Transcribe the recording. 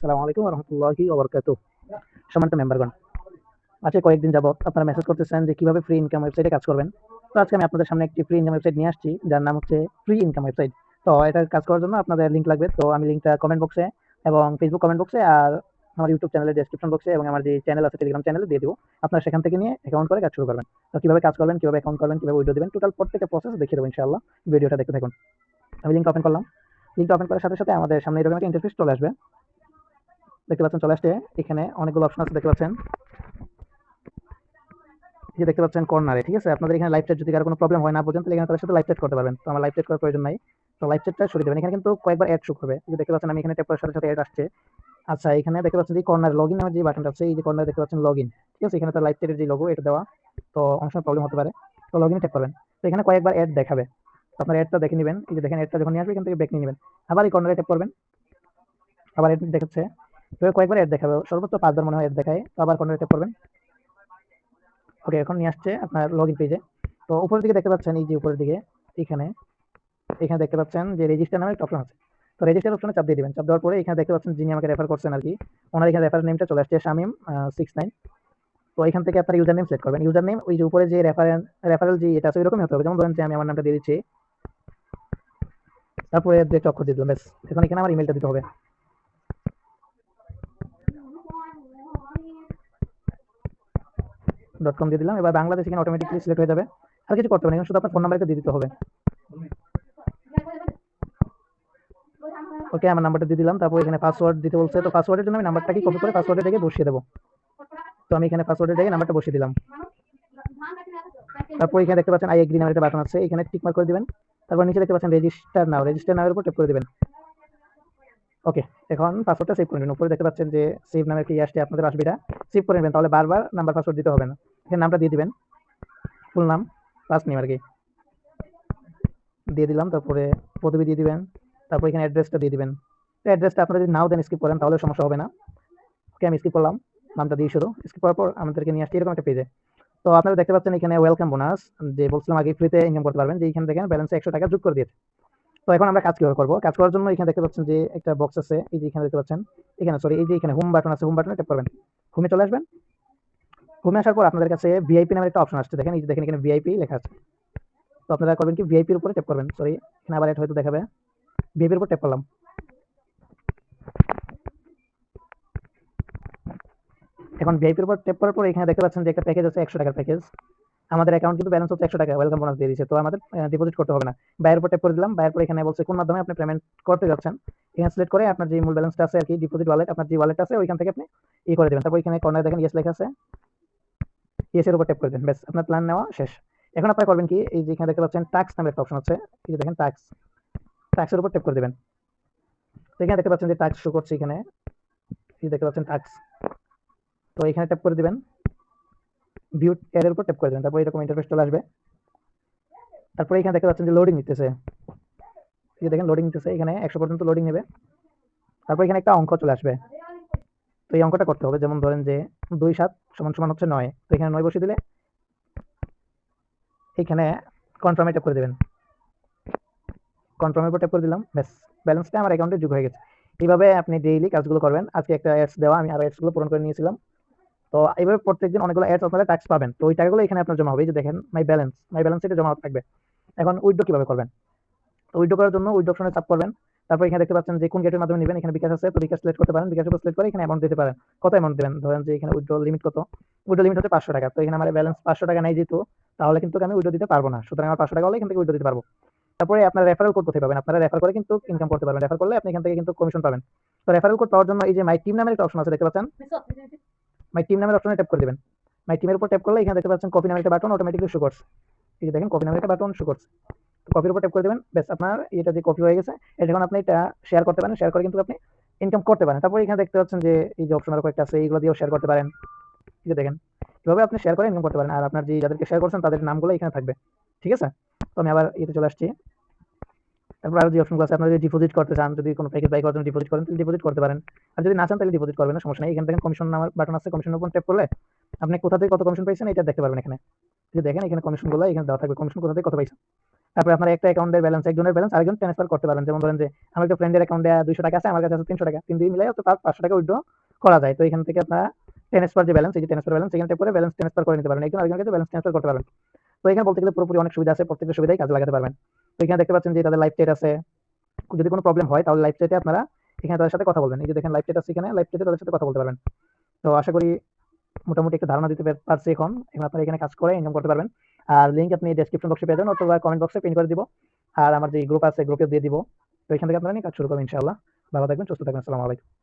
আসসালামু আলাইকুম রহমতুল্লাহি ওবরকাত সম্মানিত মেম্বারগণ, আজকে কয়েকদিন যাবত আপনারা মেসেজ করতেছেন যে কীভাবে ফ্রি ইনকাম ওয়েবসাইটে কাজ করবেন। তো আজকে আমি আপনাদের সামনে একটি ফ্রি ইনকাম ওয়েবসাইট নিয়ে আসছি, যার নাম হচ্ছে ফ্রি ইনকাম ওয়েবসাইট তো এটার কাজ করার জন্য আপনাদের লিঙ্ক লাগবে। তো আমি লিঙ্কটা কমেন্ট বক্সে এবং ফেসবুক কমেন্ট বক্সে আর আমার ইউটিউব চ্যানেলের ডেসক্রিপশন বক্সে এবং আমার যে চ্যানেল আছে টেলিগ্রাম চ্যানেলে দিয়ে দিব। আপনারা সেখান থেকে নিয়ে অ্যাকাউন্ট করে কাজ শুরু করবেন। তো কীভাবে কাজ করবেন, কীভাবে অ্যাকাউন্ট করবেন, কীভাবে উইডো দেবেন টোটাল প্রত্যেকটা প্রসেস দেখিয়ে দেবো ইনশাআল্লাহ। ভিডিওটা দেখতে থাকুন। আমি লিঙ্ক ওপেন করলাম। লিঙ্ক ওপেন করার সাথে সাথে আমাদের সামনে এরকম একটা ইন্টারফেস চলে আসবে। দেখতে পাচ্ছেন, চলে আসছে। এখানে অনেকগুলো অপশন আছে, দেখতে পাচ্ছেন। যে দেখতে পাচ্ছেন কর্নারে ঠিক আছে? আপনাদের এখানে লাইভ চ্যাট যদি কারও কোনো প্রবলেম হয় না পর্যন্ত এখানে তাদের সাথে লাইভ চ্যাট করতে পারবেন। তো আমার লাইভ চ্যাট করার প্রয়োজন নাই। তো লাইভ চ্যাটটা সরিয়ে দেবেন। এখানে কিন্তু কয়েকবার অ্যাড হবে। এই যে দেখতে পাচ্ছেন, আমি এখানে ট্যাপ করার সাথে সাথে অ্যাড আসছে। আচ্ছা এখানে দেখতে পাচ্ছেন যে কর্নার লগ ইন নামের যে বাটনটা আছে, এই যে কর্নারে দেখতে পাচ্ছেন লগ ইন ঠিক আছে? এখানে তার লাইভ চ্যাটের যে লোগো এটা দেওয়া। তো অনেক সময় প্রবলেম হতে পারে। তো লগ ইনে ট্যাপ করবেন। তো এখানে কয়েকবার অ্যাড দেখাবে। তো আপনার অ্যাডটা দেখে নেবেন। এই যে দেখেন অ্যাডটা যখন নিয়ে আসবে, এখান থেকে ব্যাক নিয়ে নেবেন। আবার এই কর্নারে ট্যাপ করবেন। আবার অ্যাড দেখাচ্ছে। এভাবে কয়েকবার অ্যাড দেখাবে। সর্বোচ্চ পাঁচবার মনে হয় অ্যাড দেখায়, তো আবার কর্নারে ট্যাপ করবেন? ওকে এখন নিয়ে আসছে আপনার লগ ইন পেজে তো উপরের দিকে দেখতে পাচ্ছেন, এই যে উপরের দিকে, এখানে এখানে দেখতে পাচ্ছেন যে রেজিস্টার নামে একটা অপশন আছে। তো রেজিস্টার অপশনে চাপ দিয়ে দিবেন। চাপ দেওয়ার পরে এখানে দেখতে পাচ্ছেন যিনি আমাকে রেফার করছেন আর কি, ওনার এখানে রেফার নেমটা চলে আসছে, শামিম সিক্স নাইন তো এখান থেকে আপনার ইউজার নেম সেট করবেন। ইউজার নেম ওই যে উপরে যে রেফারেল রেফারেল যে এটা আছে, ওইরকমই হতে হবে। যেমন ধরেন যে আমি আমার নামটা দিয়ে দিচ্ছি। তারপরে যে একটা দিয়ে দিলাম, ব্যাস। এখন এখানে আমার ইমেলটা দিতে হবে। ডট কম দিয়ে দিলাম। এবার বাংলাদেশ এখানে অটোমেটিকলি সিলেক্ট হয়ে যাবে। আর কিছু করতে হবে না শুধু আপনার ফোন নাম্বারটা দিয়ে দিতে হবে। ওকে আমার নাম্বারটা দিয়ে দিলাম। তারপর এখানে পাসওয়ার্ড দিতে বলছে। তো পাসওয়ার্ডের জন্য আমি নাম্বারটাকে কপি করে পাসওয়ার্ডের জায়গায় বসিয়ে দেবো। তো আমি এখানে পাসওয়ার্ডের জায়গায় নাম্বারটা বসিয়ে দিলাম। তারপর এখানে দেখতে পাচ্ছেন আই এগ্রি নামের একটা বাটন আছে। এখানে টিক মার্ক করে দিবেন। তারপর নিচে দেখতে পাচ্ছেন রেজিস্টার নাও রেজিস্টার নামের উপর ট্যাপ করে দিবেন। ওকে এখন পাসওয়ার্ডটা সেভ করে নেবেন উপরে দেখতে পাচ্ছেন যে সেভ নামের কি আসছে, আপনাদের আসবে এটা সেভ করে নেবেন, তাহলে বারবার নাম্বার পাসওয়ার্ড দিতে হবে না। এখানে নামটা দিয়ে দিবেন। ফুল নাম ফার্স্ট নেম আর কি দিয়ে দিলাম, তারপরে পদবি দিয়ে দিবেন, তারপর এখানে অ্যাড্রেসটা দিয়ে দিবেন। অ্যাড্রেসটা আপনারা যদি নাও দেন স্কিপ করেন, তাহলে সমস্যা হবে না। ওকে আমি স্কিপ করলাম, নামটা দিয়ে শুধু স্কিপ করার পর আমাদেরকে নিয়ে আসছি এরকম একটা পেজে তো আপনারা দেখতে পাচ্ছেন এখানে ওয়েলকাম বোনাস যে বলছিলাম আগে ফ্রিতে ইনকাম করতে পারবেন, যে এখানে দেখেন ব্যালেন্সে একশো টাকা যোগ করে দিয়েছে। তো এখন আমরা কাজ কীভাবে করব? কাজ করার জন্য এখানে দেখতে পাচ্ছেন যে একটা বক্স আছে, এই যে এখানে দেখতে পাচ্ছেন, এখানে সরি এই যে এখানে হোম বাটন আছে হোম বাটনে ট্যাপ করবেন। হোমে চলে আসবেন হোমে আসার পর আপনাদের কাছে ভিআইপি নামের একটা অপশন আসছে। দেখেন, এই যে দেখেন এখানে ভিআইপি লেখা আছে। তো আপনারা করবেন কি? ভিআইপির উপরে ট্যাপ করবেন। সরি এখানে আবার এটা হয়তো দেখাবে। ভিআইপির উপর ট্যাপ করলাম। এখন ভিআইপির উপর ট্যাপ করার পর এখানে দেখতে পাচ্ছেন যে একটা প্যাকেজ আছে, একশো টাকার প্যাকেজ আমাদের অ্যাকাউন্ট কিন্তু ব্যালেন্স হচ্ছে একশো টাকা। ওয়েলকাম বোনাস দিয়ে দিচ্ছে তো আমাদের ডিপোজিট করতে হবে না। বাইরের উপর ট্যাপ করে দিলাম। বাইরের পর এখানে বলছে কোন মাধ্যমে আপনি পেমেন্ট করতে যাচ্ছেন। এখানে সিলেক্ট করে আপনার যে মূল ব্যালেন্সটা আছে আর কি ডিপোজিট ওয়ালেট আপনার যে ওয়ালেট আছে, ওইখান থেকে আপনি ই করে দেবেন। তারপর এখানে কর্নার দেখেন ইয়েস লেখা আছে। ইয়েসের উপর ট্যাপ করে দেবেন ব্যাস, আপনার প্ল্যান নেওয়া শেষ। এখন আপনারা করবেন কি, এই যে এখানে দেখতে পাচ্ছেন ট্যাক্স নামের একটা অপশন আছে। এই যে দেখেন ট্যাক্স ট্যাক্সের উপর ট্যাপ করে দেবেন। তো এখানে দেখতে পাচ্ছেন যে ট্যাক্স শো করছে এখানে। এই দেখতে পাচ্ছেন ট্যাক্স তো এখানে ট্যাপ করে দিবেন। ভিউ এর উপর ট্যাপ করে দেবেন। তারপর এরকম ইন্টারফেস চলে আসবে। তারপরে এখানে দেখতে পাচ্ছেন যে লোডিং নিতেছে। এই দেখেন লোডিং নিতেছে। এখানে একশো পর্যন্ত লোডিং নেবে। তারপর এখানে একটা অঙ্ক চলে আসবে। তো এই অঙ্কটা করতে হবে। যেমন ধরেন যে দুই সাত সমান সমান হচ্ছে নয়। তো এখানে নয় বসিয়ে দিলে এখানে কনফার্মে ট্যাপ করে দেবেন। কনফার্মের উপর ট্যাপ করে দিলাম, ব্যাস। ব্যালেন্সটা আমার অ্যাকাউন্টে যোগ হয়ে গেছে। এইভাবে আপনি ডেইলি কাজগুলো করবেন। আজকে একটা অ্যাডস দেওয়া, আমি আর অ্যাডসগুলো পূরণ করে নিয়েছিলাম। তো এইভাবে প্রত্যেকদিন অনেকগুলো অ্যাডস আপনারা ট্যাক্স পাবেন। তো ওই টাকাগুলো এখানে আপনার জমা হবে। যে দেখেন মাই ব্যালেন্স মাই ব্যালেন্স এটা জমা থাকবে। এখন উইড্রো কীভাবে করবেন? তো উইড্রো করার জন্য উইড্রো অপশনে চাপ করবেন। তারপর এখানে দেখতে পাচ্ছেন যে কোন গেটের মাধ্যমে নেবেন এখানে বিকাশ আছে তো বিকাশ সিলেক্ট করতে পারেন বিকাশ উপর সিলেক্ট করে এখানে অ্যামাউন্ট দিতে পারেন। কত অ্যামাউন্ট দেবেন? ধরেন যে এখানে উইড্রো লিমিট কত? উইড্রো লিমিট হচ্ছে পাঁচশো টাকা। তো এখানে আমার ব্যালেন্স পাঁচশো টাকা নাই যেহেতু তাহলে কিন্তু আমি উইড্রো দিতে পারব না। সুতরাং আমার পাঁচশো টাকা হলে এখান থেকে উইড্রো দিতে পারব। তারপরে আপনার রেফারেল কোড কোথায় পাবেন? আপনারা রেফার করে কিন্তু ইনকাম করতে পারবেন। রেফার করলে আপনি এখান থেকে কিন্তু কমিশন পাবেন। তো রেফারেল কোড পাওয়ার জন্য এই যে মাই টিম নামের একটা অপশন আছে দেখতে পাচ্ছেন? মাই টিম নামের অপশনে ট্যাপ করে দেবেন। মাই টিমের উপর ট্যাপ করলে এখানে দেখতে পাচ্ছেন কপি নামের একটা বাটন অটোমেটিকলি শো করছে। এই যে দেখেন কপি নামের একটা বাটন শো করছে। কপির উপর ট্যাপ করে দেবেন। বেশ আপনার এটা যে কপি হয়ে গেছে এটা এখন আপনি এটা শেয়ার করতে পারেন শেয়ার করে কিন্তু আপনি ইনকাম করতে পারেন। তারপর এখানে দেখতে পাচ্ছেন যে, এই যে অপশন আরও কয়েকটা আছে, এইগুলো দিয়েও শেয়ার করতে পারেন। যে দেখেন, এভাবে আপনি শেয়ার করে ইনকাম করতে পারেন। আর আপনার যে যাদেরকে শেয়ার করছেন, তাদের নামগুলো এখানে থাকবে। ঠিক আছে? তো আমি আবার এতে চলে আসছি। তারপর আরও যে অপশনগুলো আছে, আপনারা যদি ডিপোজিট করতে চান, যদি কোনো প্যাকেজ বাই করার জন্য ডিপোজিট করেন, তাহলে ডিপোজিট করতে পারেন। আর যদি না চান, তাহলে ডিপোজিট করবেন, সমস্যা নেই। এখান থেকে কমিশন নামার বাটন আছে কমিশনের উপর ট্যাপ করলে আপনি কোথা থেকে কত কমিশন পাইছেন, এটা দেখতে পারবেন এখানে। দেখেন, এখানে কমিশনগুলো এখানে দেওয়া থাকবে। কমিশন কোথা থেকে কত পাইছেন? তারপরে আপনার একটা অ্যাকাউন্টের ব্যালেন্স একজনের ব্যালেন্স আরেকজন ট্রান্সফার করতে পারবেন। যেমন ধরেন যে, আমার একটা ফ্রেন্ডের অ্যাকাউন্টে দুশো টাকা আছে, আমার কাছে তিনশো টাকা। তিন দুই মিলাই পাঁচশো টাকা উইথড্র করা যায়। তো এখান থেকে আপনারা ট্রান্সফার যে ব্যালেন্স এই যে ট্রান্সফার ব্যালেন্স এখানে করে ব্যালেন্স ট্রান্সফার করে নিতে পারবেন। একজন আরেকজনের কাছে ব্যালেন্স ট্রান্সফার করতে পারবেন। তো এখানে বলতে গেলে পুরোপুরি অনেক সুবিধা আছে, প্রত্যেকটা সুবিধাই কাজে লাগাতে পারবেন। তো এখানে দেখতে পাচ্ছেন যে, তাদের লাইফ চ্যাট আছে। যদি কোনো প্রবলেম হয়, তাহলে লাইফ চ্যাটে আপনারা এখানে তাদের সাথে কথা বলবেন। এই যে দেখেন লাইভ চ্যাট আছে এখানে লাইফ চ্যাটে তাদের সাথে কথা বলতে পারবেন। তো আশা করি মোটামুটি একটা ধারণা দিতে পার- পারছি এখন। এখন আপনারা এখানে কাজ করে ইনকাম করতে পারবেন। আর লিঙ্ক আপনি ডেসক্রিপশন বক্সে পেয়ে যাবেন, অথবা কমেন্ট বক্সে পিন করে দিব, আর আমার যে গ্রুপ আছে গ্রুপে দিয়ে দিব। তো এখান থেকে আপনারা কাজ শুরু করবেন, ইনশাআল্লাহ। ভালো থাকবেন, সুস্থ থাকবেন, আসসালামু আলাইকুম।